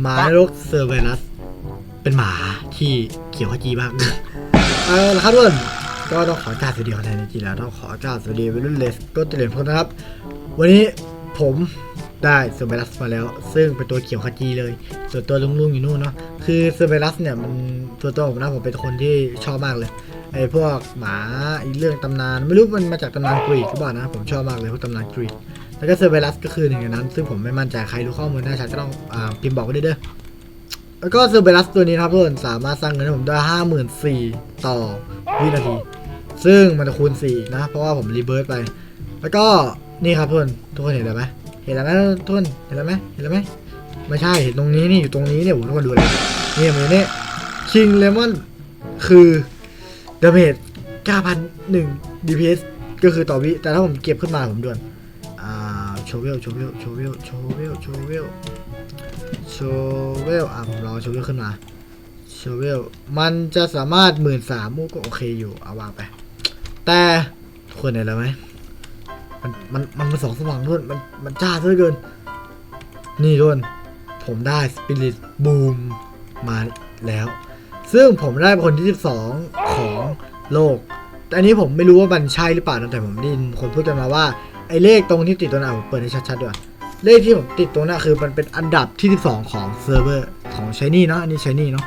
หมานรกเซอร์เวลัส เป็นหมาที่เขียวขจีมากเอาละครับทุกคนก็ต้องขอกราบสวัสดีคนไทยในจริงแล้วต้องขอกราบสวัสดีวัยรุ่นเลสก็เจริญพลนะครับ วันนี้ผมได้เซอร์เวลัสมาแล้ว ซึ่งเป็นตัวเขียวขจีเลย ส่วนตัวลุงๆอยู่นู่นเนาะคือเซอร์เวลัสเนี่ยมันตัวตัวผมนะผมเป็นคนที่ชอบมากเลยไอ้พวกหมาอ้เรื่องตำนาน ไม่รู้มันมาจากตำนานกรีกหรือเปล่านะ ผมชอบมากเลยพวกตำนานกรีก แล้วก็เซอร์เวลัสก็คือหนึ่งในนั้น ซึ่งผมไม่มั่นใจใครรู้ข้อมูลแน่ชัดก็ต้องอพิมพ์บอกไว้ด้วยเด้อแล้วก็เซอร์เบรัสตัวนี้นะครับทุกคนสามารถสร้างเงินให้ผมได้ห้าหมื่นสี่ต่อวินาที ซึ่งมันจะคูณสี่นะ เพราะว่าผมรีเบิร์ตไป แล้วก็นี่ครับทุกคนทุกคนเห็นแล้วไหมเห็นแล้วไหมทุกคนเห็นแล้วไหมเห็นแล้วไหมไม่ใช่เห็นตรงนี้นี่อยู่ตรงนี้เนี่ยผมทุกคนดูเลยนี่มือนี่คิงเลมอนคือดาเมจ9,001 DPS ก็คือต่อวิ แต่ถ้าผมเก็บขึ้นมาผมด่วน อ่าโชเวลโชเวลโชเวลโชเวลโชเวลโชเวลอะผมรอโชเวลขึ้นมาโชเวลมันจะสามารถหมื่นสามมูก็โอเคอยู่เอาวางไป แต่ทุกคนเห็นแล้วไหมมันมันมันมันสองสว่างด้วยมันมันจ้าซะเหลือเกิน นี่ด้วยผมได้สปิริตบูมมาแล้ว ซึ่งผมได้คนที่ 12 ของโลก แต่อันนี้ผมไม่รู้ว่ามันใช่หรือเปล่านะแต่ผมได้ยินคนพูดกันมาว่า ไอ้เลขตรงที่ติดตัวหน้าผมเปิดให้ชัดๆด้วยเลขที่ผมติดตรงนั้นคือมันเป็นอันดับที่ 12 ของเซิร์ฟเวอร์ของชนี่เนาะอันนี้ชนี่เนาะ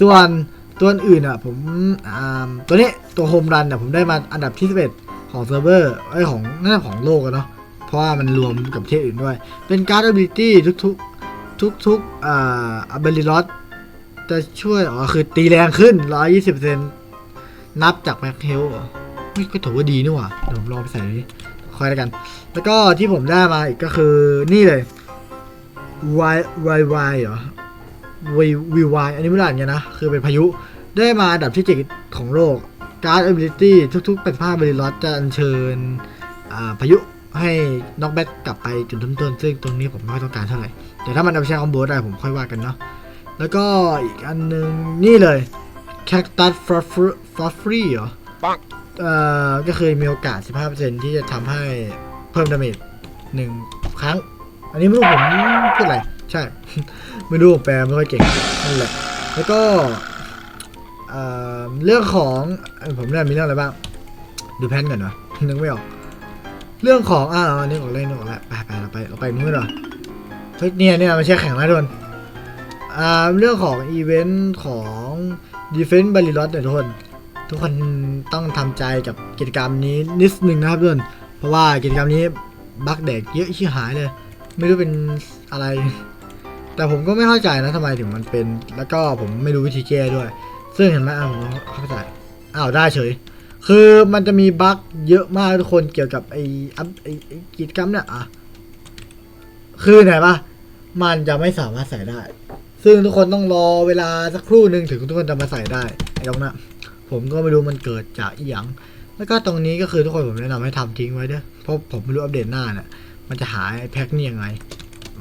ส่วนตัวอื่นอะผมอ่าตัวนี้ตัวโฮมรันอะผมได้มาอันดับที่ 11 ของเซิร์ฟเวอร์ไอของน่าของโลกอะเนาะเพราะว่ามันรวมกับประเทศอื่นด้วย เป็นการ์ด ability ทุกๆ ทุกๆอ่า ability loss จะช่วยอ๋อคือตีแรงขึ้น 120%นับจากแม็กเฮลก็ถือว่าดีนี่หว่าเดี๋ยวผมลองไปใส่ดิ ค่อยแล้วกัน แล้วก็ที่ผมได้มาอีกก็คือนี่เลย Y Y Y เหรอ V V Y อันนี้ไม่ได้อ่านไงนะ คือเป็นพายุได้มาอันดับที่เจ็ดของโลกการ์ด ability ทุกๆ85บริลอตจะอัญเชิญพายุให้น็อกแบ็กกลับไปจุดเริ่มต้นซึ่งตรงนี้ผมไม่ค่อยต้องการเท่าไหร่ แต่ถ้ามันเอาไปใช้คอมโบได้ผมค่อยว่ากันเนาะแล้วก็อีกอันหนึงนี่เลย Cactus Fluffy เหรอ เอ่อก็คือมีโอกาส 15%ที่จะทำให้เพิ่มดาเมจหนึ่งครั้ง อันนี้ไม่รู้ผมพูดอะไร ใช่ ไม่รู้ผมแปลไม่ค่อยเก่งนั่นแหละ แล้วก็เอ่อเรื่องของผมเนี่ยมีเรื่องอะไรบ้าง ดูแพนก่อนวะนึกไม่ออก เรื่องของอ่าอันนี้ออกเลยนึกออกแล้วไปไปเราไปเราไปนู้นกันเหรอเฮ้ยเนี่ยเนี่ยไม่ใช่แข่งแล้วทุกคนอ่าเรื่องของอีเวนต์ของ Defense b a r r i l o t เนี่ยทุกคน ทุกคนต้องทำใจกับกิจกรรมนี้นิดนึงนะครับเพื่อนเพราะว่ากิจกรรมนี้บั๊กเด็กเยอะชิหายเลย ไม่รู้เป็นอะไร แต่ผมก็ไม่เข้าใจนะทำไมถึงมันเป็น แล้วก็ผมไม่รู้วิธีแก้ด้วย ซึ่งเห็นไหมอะผมเข้าใจอ้าวได้เฉย คือมันจะมีบั๊กเยอะมากทุกคนเกี่ยวกับไอ้อัพไอ้ไอ้กิจกรรมเนี่ยอะคือไหนปะมันจะไม่สามารถใส่ได้ ซึ่งทุกคนต้องรอเวลาสักครู่หนึ่งถึงทุกคนจะมาใส่ได้ไอ้ตรงนั้น ผมก็ไม่รู้มันเกิดจากอีหยังแล้วก็ตรงนี้ก็คือทุกคนผมแนะนำให้ทำทิ้งไว้เด้อเพราะผมไม่รู้อัปเดตหน้าเนี่ยมันจะหาไอ้แพ็คนี่ยังไง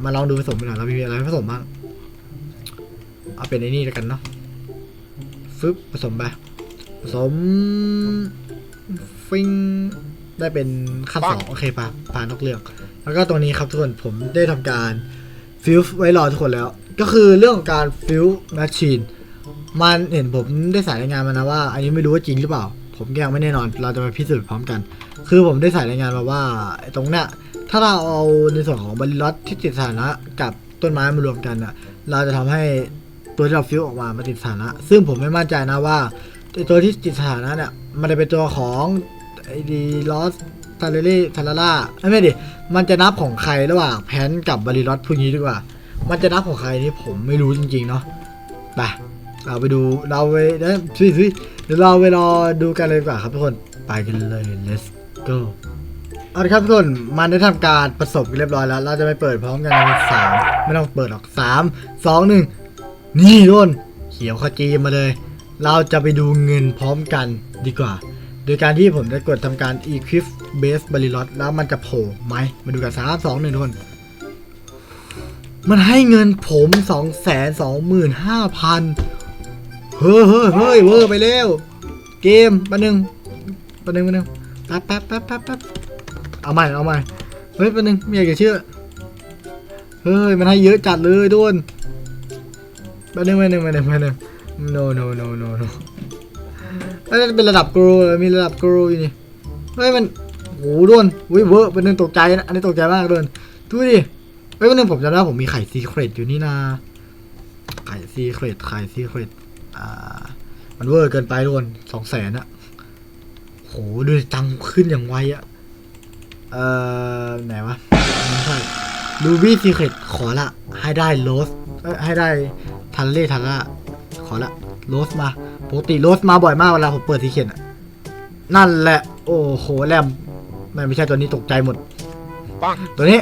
มาลองดูผสมไปหน่อยเรามีอะไรผสมบ้างเอาเป็นไอ้นี่แล้วกันเนาะฟึบผสมไปผสมฟิงได้เป็นขั้นสองโอเคปะผ่านนอกเรื่อง แล้วก็ตรงนี้ครับทุกคนผมได้ทำการฟิวไว้รอทุกคนแล้ว ก็คือเรื่องของการฟิวแมชชีน มันเห็นผมได้สายรายงานมานะว่า อันนี้ไม่รู้ว่าจริงหรือเปล่า ผมก็ยังไม่แน่นอน เราจะมาพิสูจน์พร้อมกัน คือผมได้สายรายงานมาว่าตรงเนี้ยถ้าเราเอาในส่วนของบริลอตที่ติดสถานะกับต้นไม้มารวมกันอะ เราจะทำให้ตัวที่เราฟิวออกมามาติดสถานะ ซึ่งผมไม่มั่นใจนะว่าไอตัวที่ติดสถานะเนี่ยมันจะเป็นตัวของไอดีลอสทาเลลี่ทาราล่าไม่ดิ มันจะนับของใครระหว่างแพนกับบริลอตพวกนี้ดีกว่า มันจะนับของใครนี่ผมไม่รู้จริงๆเนาะไป เราไปดูเราไปนะสิสิเดี๋ยวเราไปรอดูกันเลยดีกว่าครับทุกคนไปกันเลย let's go เอาละครับทุกคนมันได้ทำการผสมกันเรียบร้อยแล้ว เราจะไปเปิดพร้อมกันในสามไม่ต้องเปิดหรอกสามสองหนึ่งนี่ทุกคนเขียวขจีมาเลย เราจะไปดูเงินพร้อมกันดีกว่า โดยการที่ผมจะกดทำการ equip base b a r i l o t แล้วมันจะโผล่ไหมมาดูกันสามสองหนึ่งทุกคนมันให้เงินผมสองแสนสองหมื่นห้าพัน เฮ้ยเฮ้ยเฮ้ยเวอร์ไปแล้ว เกมปันหนึ่งปันหนึ่งปันหนึ่งแป๊บแป๊บแป๊บแป๊บแป๊บเอาใหม่เอาใหม่เฮ้ยปันหนึ่งไม่อยากจะเชื่อเฮ้ยมันให้เยอะจัดเลยด้วนมาหนึ่งมาหนึ่งมาหนึ่งมาหนึ่ง no no no no no เอ้ยเป็นระดับกรูมีระดับกรูอยู่นี่เฮ้ยมันโหโดนวิเวอร์ป็นหนึ่งตกใจนะอันนี้ตกใจมากโดนดูดิเฮ้ยวันหนึ่งผมจำได้ผมมีไข่ซีเครตอยู่นี่นาไข่ซีเครตไข่ซีเครต มันเวอร์เกินไปโดนสองแสนอะโหดูตังค์ขึ้นอย่างไวอะเอ่อไหนวะไม่ใช่ลูบี้ซีเครตขอละ ให้ได้โรสให้ได้ทันเล่ทันละขอละโรสมาปกติโรสมาบ่อยมากเวลาผมเปิดซีเครตอะนั่นแหละ โอ้โหแรมไม่ไม่ใช่ตัวนี้ตกใจหมดปังตัวนี้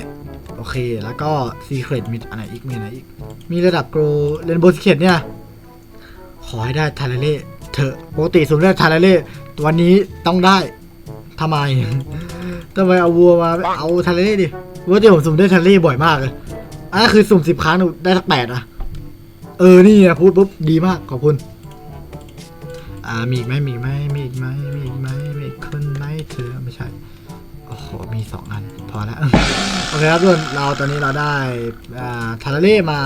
โอเคแล้วก็ซีเครตมีอะไรอีกมีอะไรอีก มีระดับโกลเรนโบว์ซีเครตเนี่ย ขอให้ได้ทาราเล่เถอะปกติสุ่มได้ทาราเล่วันนี้ต้องได้ทำไมทำไมเอาวัวมาเอาทาราเล่ดิว่าที่ผมสุ่มได้ทาราเล่บ่อยมากเลยอันนั้นคือสุ่มสิบครั้งได้สักแปดอะเออนี่ไงพูดปุ๊บดีมากขอบคุณ อ่ามีอีกไหมมีอีกไหมมีอีกไหมมีอีกไหมมีอีกคนไหมเธอไม่ใช่โอ้โหมีสองอันพอแล้วโอเคครับทุกคนเราตอนนี้เราได้ทาราเล่มา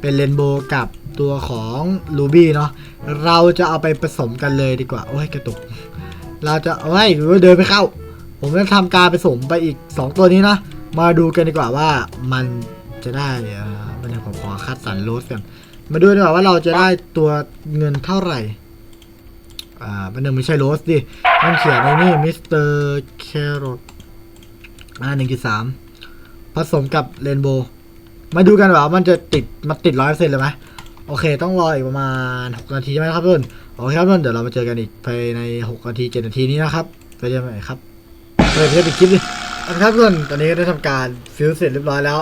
เป็นเรนโบว์กับ ตัวของลูบี้เนาะเราจะเอาไปผสมกันเลยดีกว่า โอ้ยกระตุก เราจะเอาไว้หรือว่าเดินไปเข้า ผมจะทำการผสมไปอีก 2 ตัวนี้นะ มาดูกันดีกว่าว่ามันจะได้เอ่อมันเดี๋ยวผมขอคัดสรรโรสกัน มาดูดีกว่าว่าเราจะได้ตัวเงินเท่าไหร่ อ่ามันหนึ่งไม่ใช่โรสดิมันเขียนในนี่มิสเตอร์แครอทอ่าหนึ่งจุดสามผสมกับเรนโบว์มาดูกันว่ามันจะติดมันติดร้อยเปอร์เซ็นต์เลยไหม โอเค ต้องรออีกประมาณหกนาทีใช่ไหมครับเพื่อนโอเคครับเพื่อนเดี๋ยวเรามาเจอกันอีกภายในหกนาทีเจ็ดนาทีนี้นะครับไปเจอกันใหม่ครับเฮ้ยไม่ไปิดคลิปดิเอาละครับเพื่อนตอนนี้ก็ได้ทำการฟิลเสร็จเรียบร้อยแล้ว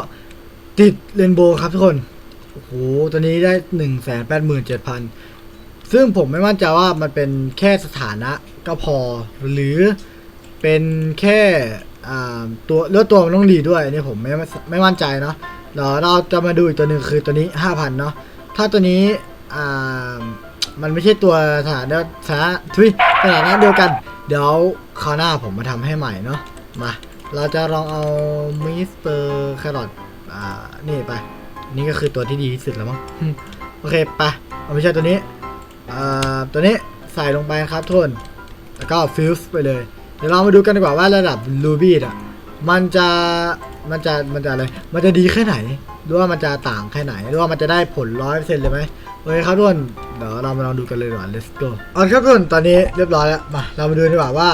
ติดเรนโบว์ครับทุกคนโอ้โหตอนนี้ได้หนึ่งแสนแปดหมื่นเจ็ดพันซึ่งผมไม่มั่นใจว่ามันเป็นแค่สถานะก็พอ หรือเป็นแค่ตัวเลือดตัวมันต้องดีด้วยนนี่ผมไม่ไม่มั่นใจเนาะเดี๋ยวเราจะมาดูอีกตัวหนึ่งคือตัวนี้ห้าพันเนาะ ถ้าตัวนี้อ่ามันไม่ใช่ตัวสถานะสถานะทุยสถานะเดียวกัน เดี๋ยวคราวหน้าผมมาทำให้ใหม่เนาะมา เราจะลองเอามิสเตอร์แครอทอ่านี่ไป นี่ก็คือตัวที่ดีที่สุดแล้วมั้งโอเคไปเอาไม่ใช่ตัวนี้อ่าตัวนี้ใส่ลงไปครับทุกคนแล้วก็ฟิวส์ไปเลย เดี๋ยวเรามาดูกันดีกว่าว่าระดับรูบี้อะ มันจะมันจะมันจะอะไรมันจะดีแค่ไหนหรือว่ามันจะต่างแค่ไหนหรือว่ามันจะได้ผลร้อยเปอร์เซ็นต์เลยไหมโอเคครับทุกคนเดี๋ยวเรามาลองดูกันเลยดีกว่า let's go เอาครับทุกคนตอนนี้เรียบร้อยแล้วมาเรามาดูดีกว่าว่า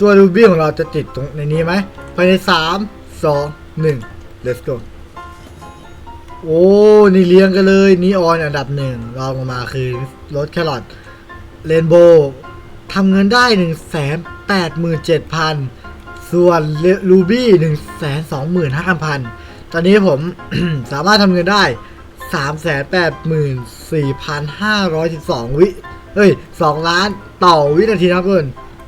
ตัวรูบี้ของเราจะติดตรงในนี้ไหมภายในสามสองหนึ่ง let's go โอ้นี่เลี้ยงกันเลยนีออนอันดับหนึ่งรองลงมาคือรถแครอทเรนโบว์ทำเงินได้หนึ่งแสนแปดหมื่นเจ็ดพัน ส่วนลูบี้หนึ่งแสนสองหมื่นห้าพันตอนนี้ผม สามารถทำเงินได้สามแสนแปดหมื่นสี่พันห้าร้อยสิบสองวิเฮ้ยสองล้านต่อวินาทีนะครับเพื่อน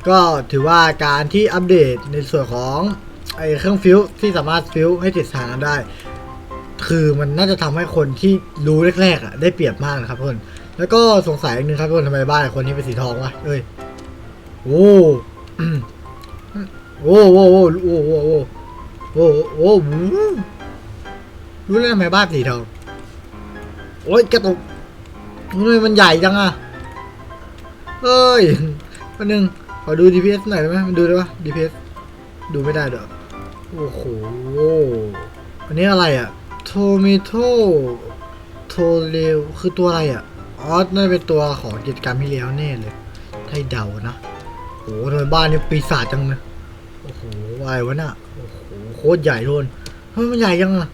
ก็ถือว่าการที่อัปเดตในส่วนของไอ้เครื่องฟิวที่สามารถฟิวให้ติดสถานะได้ คือมันน่าจะทำให้คนที่รู้แรกๆอะได้เปรียบมากนะครับทุกคนแล้วก็สงสัยอีกนึงครับทุกคนทำไมบ้านคนนี้เป็นสีทองวะเอ้ยโอ้ โอ้โหโอ้โหโอ้โหโอ้โหรู้แลยวทำไมบ้านสีทองโอ้ยกระตุกนี่มันใหญ่จังอะเอ้ยวันหนึ่งขอดู DPS หน่อยได้ไหมมันดูได้ปะ DPS ดูไม่ได้เด้อโอ้โหอันนี้อะไรอะโทมิโตโทเลวคือตัวอะไรอะออสน่าเป็นตัวของกิจกรรมที่แล้วแน่เลยให้เดานะโอ้โหทำไมบ้านนี่ปีศาจจังเลย อ้โหอะไรวะน่ะโอ้โหโคตรใหญ่โดนมันใหญ่ยังอะ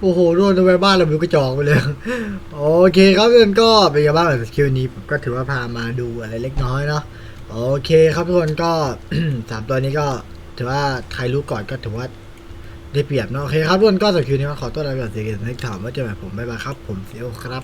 โอ้โหโดนทำไมบ้านเราเป็นกระจอกไปเลย โอเคครับเพื่อนก็เป็นยังบ้างสำหรับคลิปนี้ผมก็ถือว่าพามาดูอะไรเล็กน้อยเนาะโอเคครับทุกคนก็สามตัวนี้ก็ถือว่าใครรู้ก่อนก็ถือว่าได้เปรียบเนาะโอเคครับทุกคนก็สำหรับคลิปนี้มาขอต้อนรับกับเสียงเกมในถามว่าจอแบบผมบ๊ายบายครับ ผมเซียวครับ